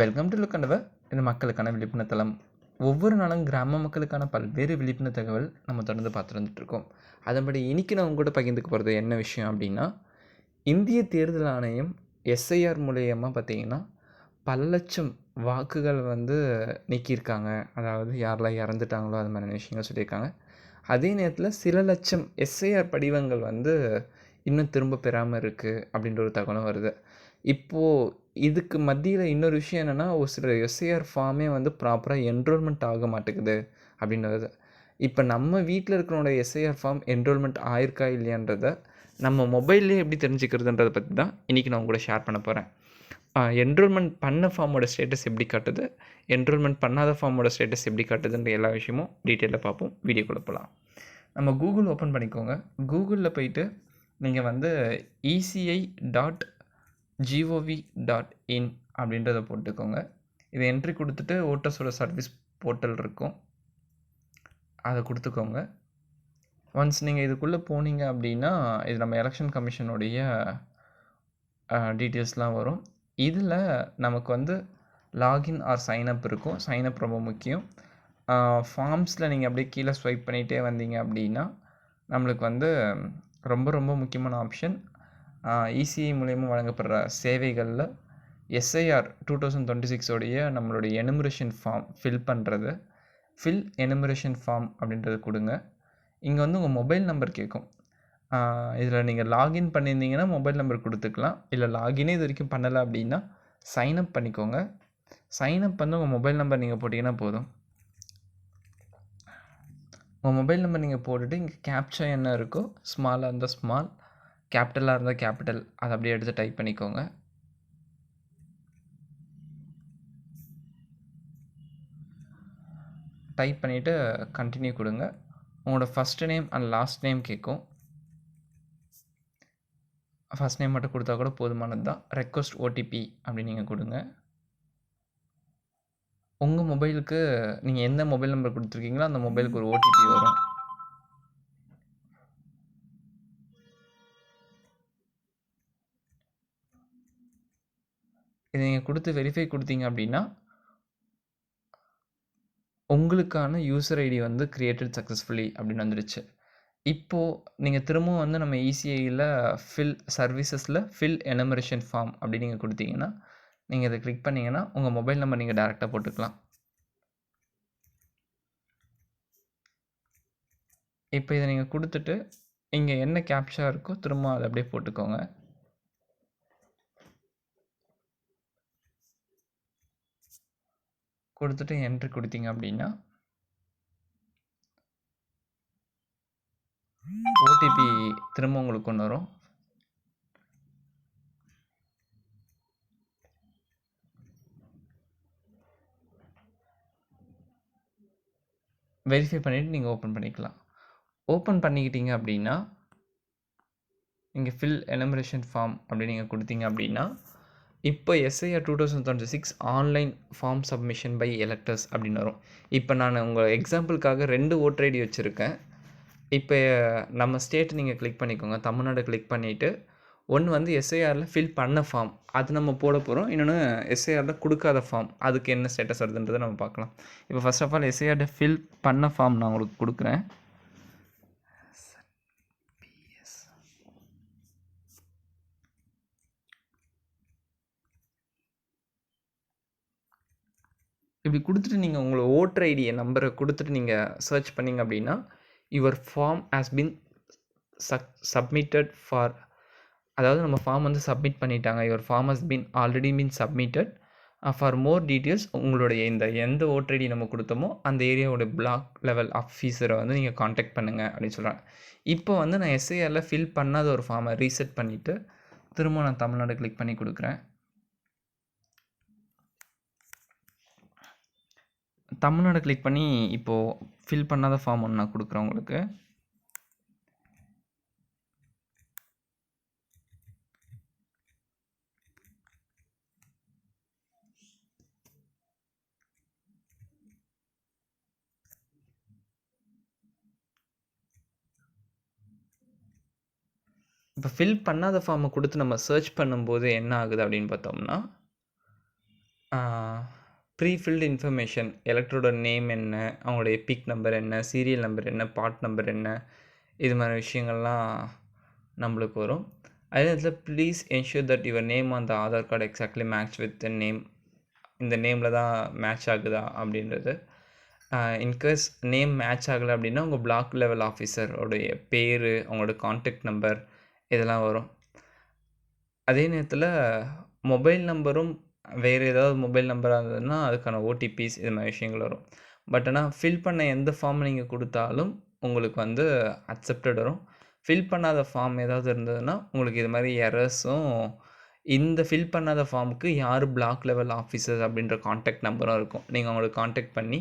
Welcome to லுக்கண்டவ இது மக்களுக்கான விழிப்புணர்வு தளம். ஒவ்வொரு நாளும் கிராம மக்களுக்கான பல்வேறு விழிப்புணர்வு தகவல் நம்ம தொடர்ந்து பார்த்துட்டு வந்துட்டுருக்கோம் அதன்படி இன்றைக்கி நான் கூட பகிர்ந்துக்க போகிறது என்ன விஷயம் அப்படின்னா இந்திய தேர்தல் ஆணையம் எஸ்ஐஆர் மூலயமா பார்த்தீங்கன்னா பல லட்சம் வாக்குகள் வந்து நீக்கியிருக்காங்க. அதாவது யாரெல்லாம் இறந்துட்டாங்களோ அது மாதிரியான விஷயங்கள் சொல்லியிருக்காங்க. அதே நேரத்தில் சில லட்சம் எஸ்ஐஆர் படிவங்கள் வந்து இன்னும் திரும்ப பெறாமல் இருக்குது அப்படின்ற ஒரு தகவலும் வருது. இப்போது இதுக்கு மத்தியில் இன்னொரு விஷயம் என்னென்னா ஒரு சில எஸ்ஐஆர் ஃபார்மே வந்து ப்ராப்பராக என்ரோல்மெண்ட் ஆக மாட்டேங்குது அப்படின்றது. இப்போ நம்ம வீட்டில் இருக்கிறவங்களோட எஸ்ஐஆர் ஃபார்ம் என்ரோல்மெண்ட் ஆயிருக்கா இல்லையான்றத நம்ம மொபைல்லே எப்படி தெரிஞ்சுக்கிறதுன்றதை பற்றி தான் இன்றைக்கி நான் உங்களோட ஷேர் பண்ண போகிறேன் என்ரோல்மெண்ட் பண்ண ஃபார்மோட ஸ்டேட்டஸ் எப்படி காட்டுது? என்ரோல்மெண்ட் பண்ணாத ஃபார்மோட ஸ்டேட்டஸ் எப்படி காட்டுதுன்ற எல்லா விஷயமும் டீட்டெயிலாக பார்ப்போம். வீடியோ கொடுப்பலாம் நம்ம கூகுள் ஓப்பன் பண்ணிக்கோங்க. கூகுளில் போயிட்டு நீங்கள் வந்து ECI dot gov dot in அப்படின்றத போட்டுக்கோங்க. இதை என்ட்ரி கொடுத்துட்டு ஓட்டர்ஸோட சர்வீஸ் போர்ட்டல் இருக்கும். அதை கொடுத்துக்கோங்க. ஒன்ஸ் நீங்கள் இதுக்குள்ளே போனீங்க அப்படின்னா இது நம்ம எலெக்ஷன் கமிஷனுடைய டீட்டெயில்ஸ்லாம் வரும். இதில் நமக்கு வந்து லாகின் ஆர் சைனப் இருக்கும். சைனப் ரொம்ப முக்கியம். ஃபார்ம்ஸில் நீங்கள் அப்படியே கீழே ஸ்வைப் பண்ணிகிட்டே வந்தீங்க அப்படின்னா நம்மளுக்கு வந்து ரொம்ப ரொம்ப முக்கியமான ஆப்ஷன் இசிஐ மூலயமா வழங்கப்படுற சேவைகளில் எஸ்ஐஆர் டூ தௌசண்ட் டுவெண்ட்டி சிக்ஸோடைய நம்மளுடைய எனுமரேஷன் ஃபார்ம் ஃபில் பண்ணுறது ஃபில் எனுமரேஷன் ஃபார்ம் அப்படின்றது கொடுங்க. இங்கே வந்து உங்கள் மொபைல் நம்பர் கேட்கும் இதில் நீங்கள் லாகின் பண்ணியிருந்தீங்கன்னா மொபைல் நம்பர் கொடுத்துக்கலாம். இல்லை லாகினே இது வரைக்கும் பண்ணலை அப்படின்னா சைனப் பண்ணிக்கோங்க. சைனப் வந்து உங்கள் மொபைல் நம்பர் நீங்கள் போட்டிங்கன்னா போதும். உங்கள் மொபைல் நம்பர் நீங்கள் போட்டுட்டு இங்கே கேப்ச்சா என்ன இருக்கோ ஸ்மாலாக இருந்தால் ஸ்மால் கேபிட்டலாக இருந்தால் கேபிட்டல் அதை அப்படியே எடுத்து டைப் பண்ணிக்கோங்க. டைப் பண்ணிவிட்டு கண்டினியூ கொடுங்க. உங்களோட first name and last name கேட்கும் ஃபஸ்ட் நேம் மட்டும் கொடுத்தா கூட போதுமானது தான் ரெக்வஸ்ட் ஓடிபி அப்படின்னு நீங்கள் கொடுங்க. உங்கள் மொபைலுக்கு நீங்கள் எந்த மொபைல் நம்பர் கொடுத்துருக்கீங்களோ அந்த மொபைலுக்கு ஒரு ஓடிபி வரும். இதை நீங்கள் கொடுத்து வெரிஃபை கொடுத்தீங்க அப்படின்னா உங்களுக்கான யூசர் ஐடி வந்து க்ரியேட்டட் சக்ஸஸ்ஃபுல்லி அப்படின்னு வந்துடுச்சு. இப்போது நீங்கள் திரும்பவும் வந்து நம்ம இசிஐயில் ஃபில் சர்வீசஸில் ஃபில் எனமரேஷன் ஃபார்ம் அப்படி நீங்கள் கொடுத்தீங்கன்னா நீங்கள் இதை கிளிக் பண்ணிங்கன்னா உங்கள் மொபைல் நம்பர் நீங்கள் டேரெக்டாக போட்டுக்கலாம். இப்போ இதை நீங்கள் கொடுத்துட்டு இங்கே என்ன கேப்ஷா இருக்கோ திரும்ப அதை அப்படியே போட்டுக்கோங்க. கொடுத்துட்டு என்ட்ரி கொடுத்தீங்க அப்படின்னா ஓடிபி திரும்ப உங்களுக்கு கொண்டு வரும். வெரிஃபை பண்ணிவிட்டு நீங்கள் ஓப்பன் பண்ணிக்கலாம். ஓப்பன் பண்ணிக்கிட்டீங்க அப்படின்னா இங்கே ஃபில் எனமரேஷன் ஃபார்ம் அப்படி நீங்கள் கொடுத்தீங்க அப்படின்னா இப்போ SIR two thousand twenty six online form submission by electors அப்படின்னு வரும். இப்போ நான் உங்கள் எக்ஸாம்பிளுக்காக ரெண்டு ஓட்டர் ஐடி வச்சுருக்கேன். இப்போ நம்ம ஸ்டேட் நீங்கள் கிளிக் பண்ணிக்கோங்க. தமிழ்நாடு கிளிக் பண்ணிவிட்டு ஒன்று வந்து எஸ்ஐஆரில் ஃபில் பண்ண ஃபார்ம் அது நம்ம போட போகிறோம் இன்னொன்று எஸ்ஐஆரில் கொடுக்காத ஃபார்ம் அதுக்கு என்ன ஸ்டேட்டஸ் வருதுன்றதை நம்ம பார்க்கலாம். இப்போ ஃபஸ்ட் ஆஃப் ஆல் எஸ்ஐஆர்ட ஃபில் பண்ண ஃபார்ம் நான் உங்களுக்கு கொடுக்குறேன். இப்படி கொடுத்துட்டு நீங்கள் உங்களை ஓட்டர் ஐடியை நம்பரை கொடுத்துட்டு நீங்கள் சர்ச் பண்ணிங்க அப்படின்னா யுவர் ஃபார்ம் ஹாஸ் பின் சக் சப்மிட்டட் ஃபார் அதாவது நம்ம ஃபார்ம் வந்து சப்மிட் பண்ணிட்டாங்க. Your form has been already been submitted for more details உங்களுடைய இந்த எந்த ஓட்டர் ஐடி நம்ம கொடுத்தோமோ அந்த ஏரியாவோட பிளாக் லெவல் ஆஃபீஸரை வந்து நீங்கள் காண்டாக்ட் பண்ணுங்கள் அப்படின்னு சொல்கிறாங்க இப்போ வந்து நான் எஸ்ஐஆரில் ஃபில் பண்ணாத ஒரு ஃபார்மை ரீசெட் பண்ணிவிட்டு திரும்ப நான் தமிழ்நாடு கிளிக் பண்ணி கொடுக்குறேன். தமிழ்நாடு கிளிக் பண்ணி இப்போது ஃபில் பண்ணாத ஃபார்ம் ஒன்று நான் கொடுக்குறேன் உங்களுக்கு. இப்போ ஃபில் பண்ணாத ஃபார்மை கொடுத்து நம்ம சர்ச் பண்ணும்போது என்ன ஆகுது அப்படின்னு பார்த்தோம்னா ப்ரீஃபில்டு இன்ஃபர்மேஷன் எலக்ட்ரோட நேம் என்ன அவங்களோட எபிக் நம்பர் என்ன சீரியல் நம்பர் என்ன பார்ட் நம்பர் என்ன இது மாதிரி விஷயங்கள்லாம் நம்மளுக்கு வரும். அதே நேரத்தில் please ensure that your name அந்த Aadhaar card exactly match with the name இந்த நேமில் தான் மேட்ச் ஆகுதா அப்படின்றது. இன்கேஸ் நேம் மேட்ச் ஆகலை அப்படின்னா உங்கள் பிளாக் லெவல் ஆஃபீஸரோடைய பேர் அவங்களோட காண்டாக்ட் நம்பர் இதெல்லாம் வரும். அதே நேரத்தில் மொபைல் நம்பரும் வேறு ஏதாவது மொபைல் நம்பராக இருந்ததுன்னா அதுக்கான ஓடிபிஸ் இது மாதிரி விஷயங்கள் வரும். பட் ஆனால் ஃபில் பண்ண எந்த ஃபார்ம் நீங்கள் கொடுத்தாலும் உங்களுக்கு வந்து அக்செப்டட் வரும். ஃபில் பண்ணாத ஃபார்ம் ஏதாவது இருந்ததுன்னா உங்களுக்கு இது மாதிரி எரர்ஸும் இந்த ஃபில் பண்ணாத ஃபார்முக்கு யார் பிளாக் லெவல் ஆஃபீஸர்ஸ் அப்படின்ற காண்டாக்ட் நம்பரும் இருக்கும். நீங்கள் அவங்களுக்கு காண்டாக்ட் பண்ணி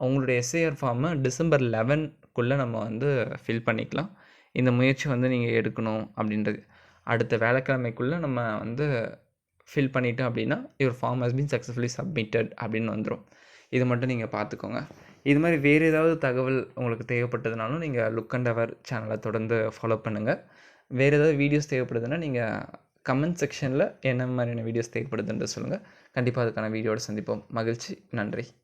அவங்களுடைய எஸ்ஐஆர் ஃபார்மை டிசம்பர் லெவன்குள்ளே நம்ம வந்து ஃபில் பண்ணிக்கலாம். இந்த முயற்சி வந்து நீங்கள் எடுக்கணும் அப்படின்றது. அடுத்த வேலைக்கிழமைக்குள்ளே நம்ம வந்து ஃபில் பண்ணிட்டோம் அப்படின்னா your form has been successfully submitted அப்படின்னு வந்துடும் இது மட்டும் நீங்கள் பார்த்துக்கோங்க இது மாதிரி வேறு ஏதாவது தகவல் உங்களுக்கு தேவைப்பட்டதுனாலும் நீங்கள் லுக் அண்ட் அவர் சேனலை தொடர்ந்து ஃபாலோ பண்ணுங்கள் வேறு ஏதாவது வீடியோஸ் தேவைப்படுதுன்னா நீங்கள் கமெண்ட் செக்ஷனில் என்ன மாதிரியான வீடியோஸ் தேவைப்படுதுன்ற சொல்லுங்கள் கண்டிப்பாக அதுக்கான வீடியோட சந்திப்போம். மகிழ்ச்சி. நன்றி.